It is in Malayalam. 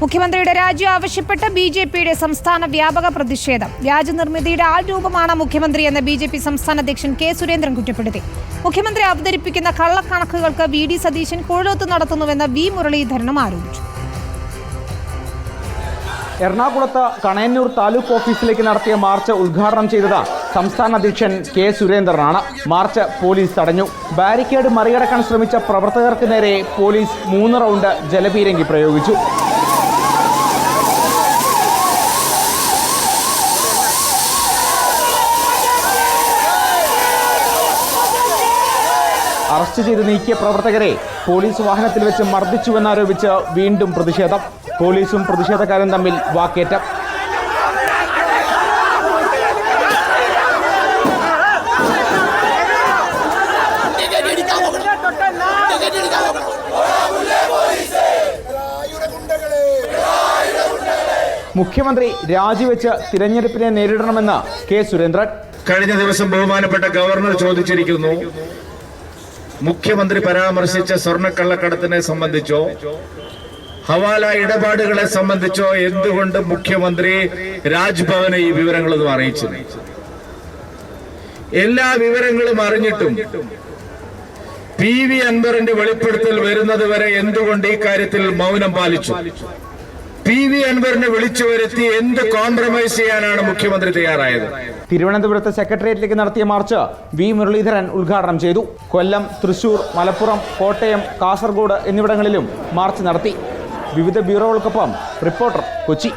മുഖ്യമന്ത്രിയുടെ രാജി ആവശ്യപ്പെട്ട് ബി ജെ പിയുടെ സംസ്ഥാന വ്യാപക പ്രതിഷേധം. വ്യാജനിർമ്മിതിയുടെ ആൾരൂപമാണ് മുഖ്യമന്ത്രി എന്ന് ബി ജെ പി സംസ്ഥാന അധ്യക്ഷൻ കെ സുരേന്ദ്രൻ കുറ്റപ്പെടുത്തി. മുഖ്യമന്ത്രി അവതരിപ്പിക്കുന്ന കള്ളക്കണക്കുകൾക്ക് വി ഡി സതീശൻ കുഴലൊത്ത് നടത്തുന്നുവെന്ന് വി മുരളീധരനും ആരോപിച്ചു. എറണാകുളത്ത് കണയന്നൂർ താലൂക്ക് ഓഫീസിലേക്ക് നടത്തിയ മാർച്ച് ഉദ്ഘാടനം ചെയ്തത് സംസ്ഥാന അധ്യക്ഷൻ കെ സുരേന്ദ്രനാണ്. മാർച്ച് പോലീസ് തടഞ്ഞു. ബാരിക്കേഡ് മറികടക്കാൻ ശ്രമിച്ച പ്രവർത്തകർക്ക് നേരെ പോലീസ് മൂന്ന് റൗണ്ട് ജലപീരങ്കി പ്രയോഗിച്ചു. അറസ്റ്റ് ചെയ്ത് നീക്കിയ പ്രവർത്തകരെ പോലീസ് വാഹനത്തിൽ വെച്ച് മർദ്ദിച്ചുവെന്നാരോപിച്ച് വീണ്ടും പ്രതിഷേധം. പോലീസും പ്രതിഷേധക്കാരും തമ്മിൽ വാക്കേറ്റം. മുഖ്യമന്ത്രി രാജിവെച്ച് തിരഞ്ഞെടുപ്പിനെ നേരിടണമെന്ന് കെ സുരേന്ദ്രൻ. കഴിഞ്ഞ ദിവസം ബഹുമാനപ്പെട്ട ഗവർണർ ചോദിച്ചിരിക്കുന്നു മുഖ്യമന്ത്രി പരാമർശിച്ച സ്വർണക്കള്ളക്കടത്തിനെ സംബന്ധിച്ചോ ഹവാല ഇടപാടുകളെ സംബന്ധിച്ചോ എന്തുകൊണ്ട് മുഖ്യമന്ത്രി രാജ്ഭവനെ ഈ വിവരങ്ങളൊന്നും അറിയിച്ചു എല്ലാ വിവരങ്ങളും അറിഞ്ഞിട്ടും പി വി അൻവറിന്റെ വെളിപ്പെടുത്തൽ വരുന്നത് വരെ എന്തുകൊണ്ട് ഈ കാര്യത്തിൽ മൗനം പാലിച്ചു? പി വി അൻവറിനെ വിളിച്ചു വരുത്തി എന്ത് കോംപ്രമൈസ് ചെയ്യാനാണ് മുഖ്യമന്ത്രി തയ്യാറായത്? തിരുവനന്തപുരത്ത് സെക്രട്ടേറിയറ്റിലേക്ക് നടത്തിയ മാർച്ച് വി മുരളീധരൻ ഉദ്ഘാടനം ചെയ്തു. കൊല്ലം തൃശൂർ മലപ്പുറം കോട്ടയം കാസർഗോഡ് എന്നിവിടങ്ങളിലും മാർച്ച് നടത്തി. വിവിധ ബ്യൂറോകൾക്കൊപ്പം റിപ്പോർട്ടർ കൊച്ചി.